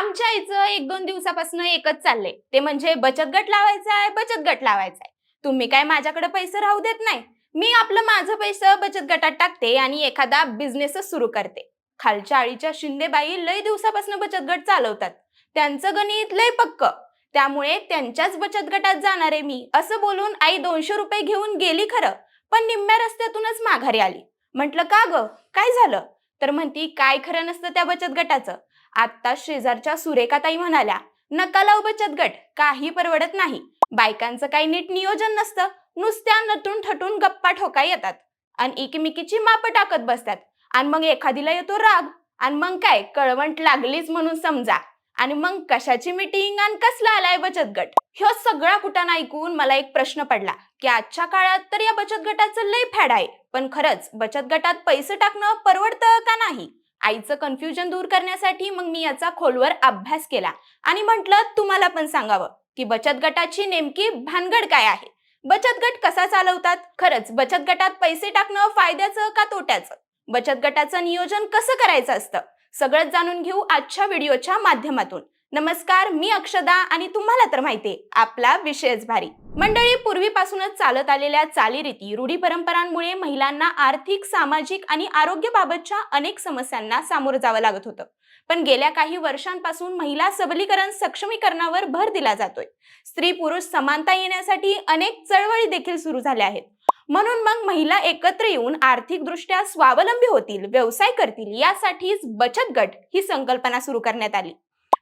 आमच्या आईचं एक दोन दिवसापासून एकच चाललंय. ते म्हणजे बचत गट लावायचा आहे बचत गट लावायचा आहे. तुम्ही काय माझ्याकडे पैसे राहू देत नाही. मी आपलं माझं पैसे बचत गटात टाकते आणि एखादा बिझनेसच सुरू करते. खालच्या आळीच्या शिंदेबाई लय दिवसापासून बचत गट चालवतात. त्यांचं गणित लय पक्क. त्यामुळे त्यांच्याच बचत गटात जाणार आहे मी. असं बोलून आई दोनशे रुपये घेऊन गेली खरं पण निम्म्या रस्त्यातूनच माघारी आली. म्हटलं का ग? काय झालं? तर म्हणती काय खरं नसतं त्या बचत गटाचं. आता शेजारच्या सुरेखाताई म्हणाल्या नका लावू बचत गट काही परवडत नाही. बायकांचं काही नीट नियोजन नसतं. नुसत्या नटून ठटून गप्पा ठोका येतात. आणि एकमेकीची माप टाकत बसतात. आणि मग एखादीला येतो राग. आणि मग काय? कळवंट लागलीच म्हणून समजा. आणि मग कशाची मिटिंग आणि कसला आलाय बचत गट ह्यो सगळा कुटाणा ऐकून मला एक प्रश्न पडला की आजच्या काळात तर या बचत गटाचं लय फॅड आहे. पण खरंच बचत गटात पैसे टाकणं परवडतं का नाही? आईचं कन्फ्युजन दूर करण्यासाठी मग मी याचा खोलवर अभ्यास केला. आणि म्हटलं तुम्हाला पण सांगावं की बचत गटाची नेमकी भानगड काय आहे? बचत गट कसा चालवतात? खरंच बचत गटात पैसे टाकणं फायद्याचं का तोट्याचं? बचत गटाचं नियोजन कसं करायचं असतं? सगळंच जाणून घेऊ आजच्या व्हिडिओच्या माध्यमातून. नमस्कार मी अक्षदा आणि तुम्हाला तर माहितीये आपला विषयच भारी. मंडळी पूर्वीपासूनच चालत आलेल्या चालीरीती रूढी परंपरांमुळे महिलांना आर्थिक सामाजिक आणि आरोग्याबाबतच्या अनेक समस्यांना सामोरं जावं लागत होतं. पण गेल्या काही वर्षांपासून महिला सबलीकरण सक्षमीकरणावर भर दिला जातोय. स्त्री पुरुष समानता येण्यासाठी अनेक चळवळी देखील सुरू झाल्या आहेत. म्हणून मग महिला एकत्र येऊन आर्थिकदृष्ट्या स्वावलंबी होतील व्यवसाय करतील यासाठीच बचत गट ही संकल्पना सुरू करण्यात आली.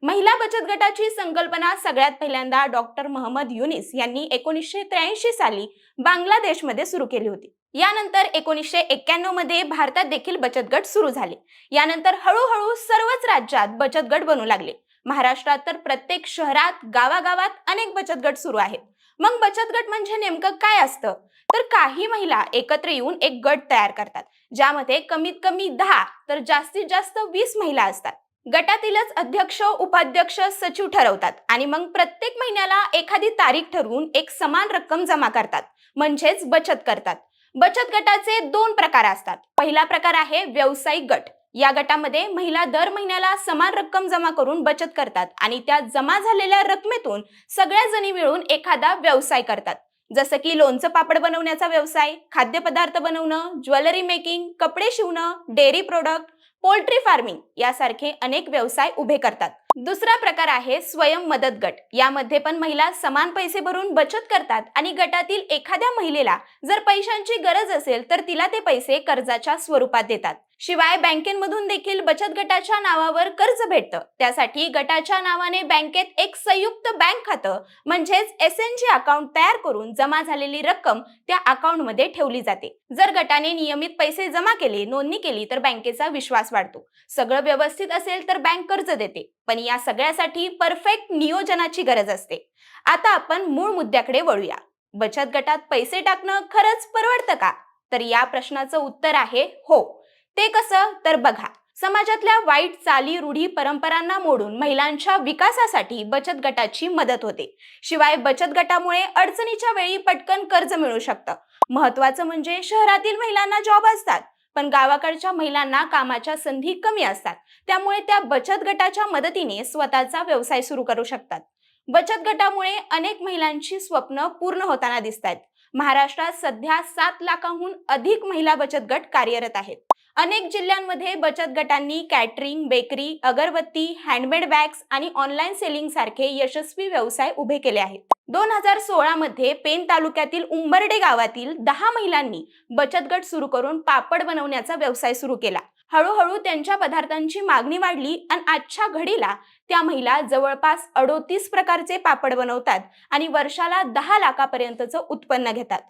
महिला बचत गटाची संकल्पना सगळ्यात पहिल्यांदा डॉक्टर महम्मद युनिस यांनी एकोणीसशे त्र्याऐंशी साली बांगलादेशमध्ये सुरू केली होती. यानंतर एकोणीसशे एक्क्याण्णवमध्ये भारतात देखील बचत गट सुरू झाले. यानंतर हळूहळू सर्वच राज्यात बचत गट बनू लागले. महाराष्ट्रात तर प्रत्येक शहरात गावागावात अनेक बचत गट सुरू आहेत. मग बचत गट म्हणजे नेमकं काय असतं? तर काही महिला एकत्र येऊन एक गट तयार करतात. ज्यामध्ये कमीत कमी दहा तर जास्तीत जास्त वीस महिला असतात. गटातीलच अध्यक्ष उपाध्यक्ष सचिव ठरवतात आणि मग प्रत्येक महिन्याला एखादी तारीख ठरवून एक समान रक्कम जमा करतात. म्हणजेच बचत करतात. बचत गटाचे दोन प्रकार असतात. पहिला प्रकार आहे व्यावसायिक गट. या गटामध्ये महिला दर महिन्याला समान रक्कम जमा करून बचत करतात आणि त्या जमा झालेल्या रकमेतून सगळ्या जणी मिळून एखादा व्यवसाय करतात. जसं की लोणचं पापड बनवण्याचा व्यवसाय खाद्यपदार्थ बनवणं ज्वेलरी मेकिंग कपडे शिवणं डेअरी प्रोडक्ट पोल्ट्री फार्मिंग यासारखे अनेक व्यवसाय उभे करतात. दुसरा प्रकार आहे स्वयं मदत गट. यामध्ये पण महिला समान पैसे भरून बचत करतात आणि गटातील एखाद्या महिलेला जर पैशांची गरज असेल तर तिला ते पैसे कर्जाच्या स्वरूपात देतात. शिवाय बँकेमधून देखील बचत गटाच्या नावावर कर्ज भेटतं. त्यासाठी गटाच्या नावाने बँकेत एक संयुक्त बँक खातं म्हणजेच एस एन जी अकाउंट तयार करून जमा झालेली रक्कम त्या अकाउंटमध्ये ठेवली जाते. जर गटाने नियमित पैसे जमा केले नोंदणी केली तर बँकेचा विश्वास वाढतो. सगळं व्यवस्थित असेल तर बँक कर्ज देते. पण या सगळ्यासाठी परफेक्ट नियोजनाची गरज असते. आता आपण मूळ मुद्द्याकडे वळूया. बचत गटात पैसे टाकणं खरंच परवडतं का? तर या प्रश्नाचं उत्तर आहे हो. ते कसं? तर बघा समाजातल्या वाईट चाली रूढी परंपरांना मोडून महिलांच्या विकासासाठी बचत गटाची मदत होते. शिवाय बचत गटामुळे अडचणीच्या वेळी पटकन कर्ज मिळू शकतं. महत्वाचं म्हणजे शहरातील महिलांना जॉब असतात. पण गावाकडच्या महिलांना कामाच्या संधी कमी असतात. त्यामुळे त्या बचत गटाच्या मदतीने स्वतःचा व्यवसाय सुरू करू शकतात. बचत गटामुळे अनेक महिलांची स्वप्न पूर्ण होताना दिसत आहेत महाराष्ट्रात सध्या सात लाखांहून अधिक महिला बचत गट कार्यरत आहेत. अनेक जिल्ह्यांमध्ये बचत गटांनी कॅटरिंग बेकरी अगरबत्ती हँडमेड बॅग्स आणि ऑनलाईन सेलिंग सारखे यशस्वी व्यवसाय उभे केले आहेत. दोन हजार सोळामध्ये पेन तालुक्यातील उंबर्डे गावातील दहा महिलांनी बचत गट सुरू करून पापड बनवण्याचा व्यवसाय सुरू केला. हळूहळू त्यांच्या पदार्थांची मागणी वाढली आणि आजच्या घडीला त्या महिला जवळपास अडोतीस प्रकारचे पापड बनवतात आणि वर्षाला दहा लाखापर्यंतचं उत्पन्न घेतात.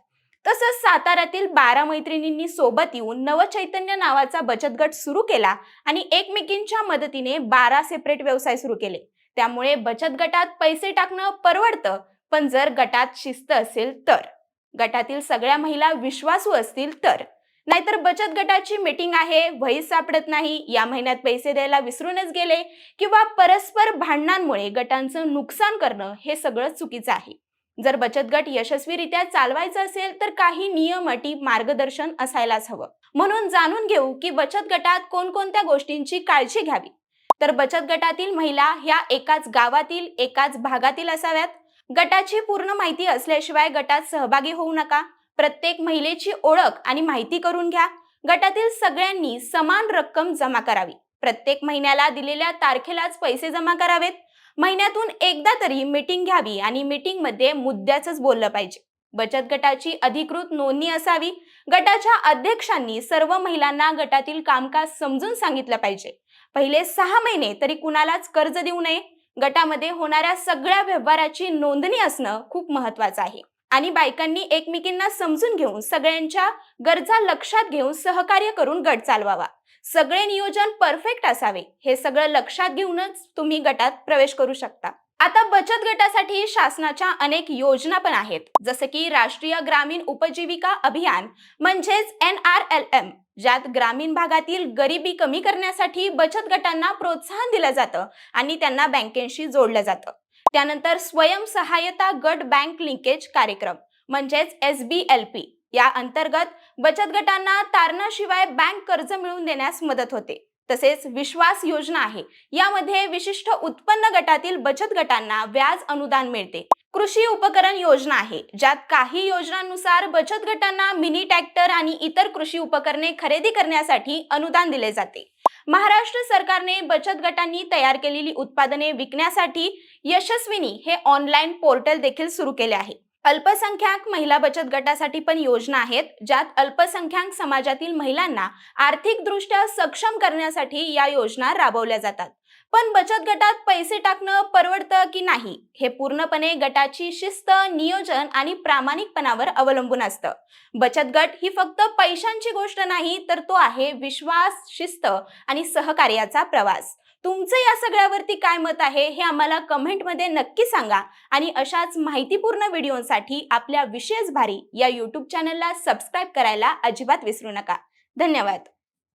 तसंच साताऱ्यातील बारा मैत्रिणींनी सोबत येऊन नवचैतन्य नावाचा बचत गट सुरू केला आणि एकमेकींच्या मदतीने बारा सेपरेट व्यवसाय सुरू केले. त्यामुळे बचत गटात पैसे टाकणं परवडतं पण जर गटात शिस्त असेल तर. गटातील सगळ्या महिला विश्वासू असतील तर. नाहीतर बचत गटाची मीटिंग आहे वही सापडत नाही या महिन्यात पैसे द्यायला विसरूनच गेले किंवा परस्पर भांडणांमुळे गटांचं नुकसान करणं हे सगळं चुकीचं आहे. जर बचत गट यशस्वीरित्या चालवायचं असेल तर काही नियम अटी मार्गदर्शन असायलाच हवं. म्हणून जाणून घेऊ की बचत गटात कोणकोणत्या गोष्टींची काळजी घ्यावी. तर बचत गटातील महिला ह्या एकाच गावातील एकाच भागातील असाव्यात. गटाची पूर्ण माहिती असल्याशिवाय गटात सहभागी होऊ नका. प्रत्येक महिलेची ओळख आणि माहिती करून घ्या. गटातील सगळ्यांनी समान रक्कम जमा करावी. प्रत्येक महिन्याला दिलेल्या तारखेलाच पैसे जमा करावेत. महिन्यातून एकदा तरी मीटिंग घ्यावी आणि मीटिंगमध्ये मुद्द्याच बोललं पाहिजे. बचत गटाची अधिकृत नोंदणी असावी. गटाच्या अध्यक्षांनी सर्व महिलांना गटातील कामकाज समजून सांगितलं पाहिजे. पहिले सहा महिने तरी कुणालाच कर्ज देऊ नये. गटामध्ये होणाऱ्या सगळ्या व्यवहाराची नोंदणी असणं खूप महत्वाचं आहे. आणि बायकांनी एकमेकींना समजून घेऊन सगळ्यांच्या गरजा लक्षात घेऊन सहकार्य करून गट चालवावा. सगळे नियोजन परफेक्ट असावे हे सगळं लक्षात घेऊनच तुम्ही गटात प्रवेश करू शकता. आता बचत गटासाठी शासनाच्या अनेक योजना पण आहेत. जसं की राष्ट्रीय ग्रामीण उपजीविका अभियान म्हणजेच एन आर एल एम ज्यात ग्रामीण भागातील गरिबी कमी करण्यासाठी बचत गटांना प्रोत्साहन दिलं जातं आणि त्यांना बँकेशी जोडलं जातं. त्यानंतर स्वयंसहायता गट बँक लिंकेज कार्यक्रम म्हणजेच एस बी एल पी या अंतर्गत बचत गटांना तारणाशिवाय बँक कर्ज मिळवून देण्यास मदत होते. तसेच विश्वास योजना आहे. यामध्ये विशिष्ट उत्पन्न गटातील बचत गटांना व्याज अनुदान मिळते. कृषी उपकरण योजना आहे ज्यात काही योजनांनुसार बचत गटांना मिनी ट्रॅक्टर आणि इतर कृषी उपकरणे खरेदी करण्यासाठी अनुदान दिले जाते. महाराष्ट्र सरकारने बचत गटांनी तयार केलेली उत्पादने विकण्यासाठी यशस्विनी हे ऑनलाईन पोर्टल देखील सुरू केले आहे. अल्पसंख्याक महिला बचत गटासाठी पण योजना आहेत ज्यात अल्पसंख्याक समाजातील महिलांना आर्थिकदृष्ट्या सक्षम करण्यासाठी या योजना राबवल्या जातात. पण बचत गटात पैसे टाकणं परवडतं की नाही? हे पूर्णपणे गटाची शिस्त नियोजन आणि प्रामाणिकपणावर अवलंबून असतं. बचत गट ही फक्त पैशांची गोष्ट नाही तर तो आहे विश्वास शिस्त आणि सहकार्याचा प्रवास. तुमचं या सगळ्यावरती काय मत आहे हे आम्हाला कमेंटमध्ये नक्की सांगा आणि अशाच माहितीपूर्ण व्हिडिओसाठी आपल्या विशेष भारी या यूट्यूब चॅनलला सबस्क्राईब करायला अजिबात विसरू नका. धन्यवाद.